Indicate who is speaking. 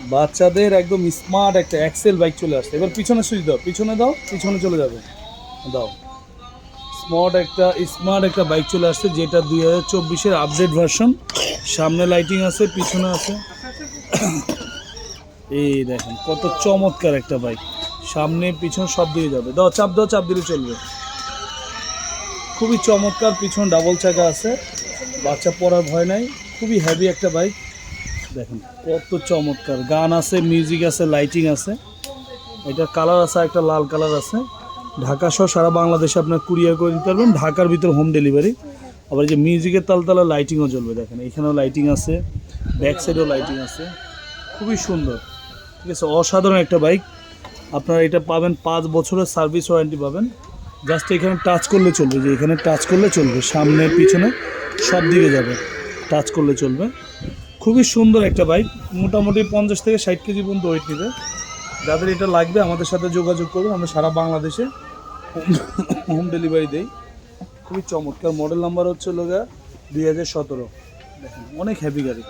Speaker 1: বাচ্চাদের একদম স্মার্ট একটা এক্সেল বাইক চলে আসছে। এবার পিছনে সুইচ দাও, পিছনে দাও, পিছনে চলে যাবে। দাও। স্মার্ট একটা স্মার্ট একটা বাইক চলে আসছে, যেটা দুই হাজার চব্বিশের আপডেট ভার্সন সামনে লাইটিং আছে, পিছনে আছে। এই দেখেন, কত চমৎকার একটা বাইক সামনে, পিছনে সব দিয়ে যাবে। দাও, চাপ দাও, চাপ দিলে চলবে। খুবই চমৎকার, পিছন ডাবল চাকা আছে। বাচ্চা পড়ার ভয় নাই। খুবই হ্যাভি একটা বাইক দেখেন, কত চমৎকার। গান আছে মিউজিক আছে লাইটিং আছে। এটা কালার আছে, একটা লাল কালার আছে। ঢাকা সহ সারা বাংলাদেশে আপনার কুরিয়ার করে নিতে পারবেন। ঢাকার ভিতর হোম ডেলিভারি আবার এই যে মিউজিকের তালতালা লাইটিংও জ্বলবে, দেখেন। এখানেও লাইটিং আছে ব্যাক সাইডেও লাইটিং আছে। খুবই সুন্দর। ঠিক আছে, অসাধারণ একটা বাইক আপনারা এটা পাবেন পাঁচ বছরের সার্ভিস ওয়ারেন্টি পাবেন। জাস্ট এখানে টাচ করলে চলবে। যে এখানে টাচ করলে চলবে, সামনে, পিছনে, সব দিকে যাবে। টাচ করলে চলবে। খুবই সুন্দর একটা বাইক মোটামুটি পঞ্চাশ থেকে ষাট কেজি পর্যন্ত ওয়েট নেবে। যাদের এটা লাগবে, আমাদের সাথে যোগাযোগ করবে আমরা সারা বাংলাদেশে হোম ডেলিভারি দেই। খুবই চমৎকার মডেল নাম্বার হচ্ছে লোগা দুই হাজার সতেরো। অনেক হ্যাপি গাড়ি।